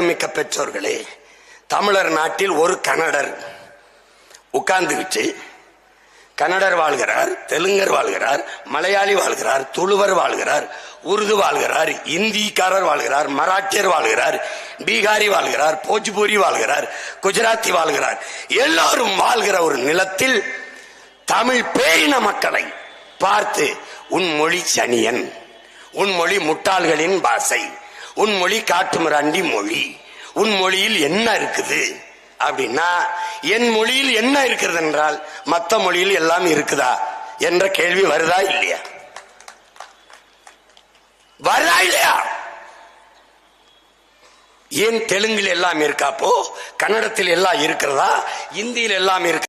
மிக்க பெற்றோர்களே தமிழர் நாட்டில் ஒரு கன்னடர் உட்கார்ந்துகிட்டு கன்னடர் வாழ்கிறார் தெலுங்கர் வாழ்கிறார் மலையாளி வாழ்கிறார் துளுவர் வாழ்கிறார் உருது வாழ்கிறார் இந்திக்காரர் வாழ்கிறார் மராட்டியர் வாழ்கிறார் பீகாரி வாழ்கிறார் போஜ்பூரி வாழ்கிறார் குஜராத்தி வாழ்கிறார். எல்லாரும் வாழ்கிற ஒரு நிலத்தில் தமிழ் பேரின மக்களை பார்த்து உன் மொழி சனியன் உன் மொழி முட்டாள்களின் பாசை உன் மொழி காட்டுமிராண்டி மொழி. உன் மொழியில் என்ன இருக்குது? அப்படின்னா என் மொழியில் என்ன இருக்கிறது என்றால் மத்த மொழியில் எல்லாம் இருக்குதா? என்ற கேள்வி வருதா இல்லையா? வருதா இல்லையா? ஏன் தெலுங்கில் எல்லாம் இருக்காப்போ கன்னடத்தில் எல்லாம் இருக்கிறதா? இந்தியில் எல்லாம் இருக்க?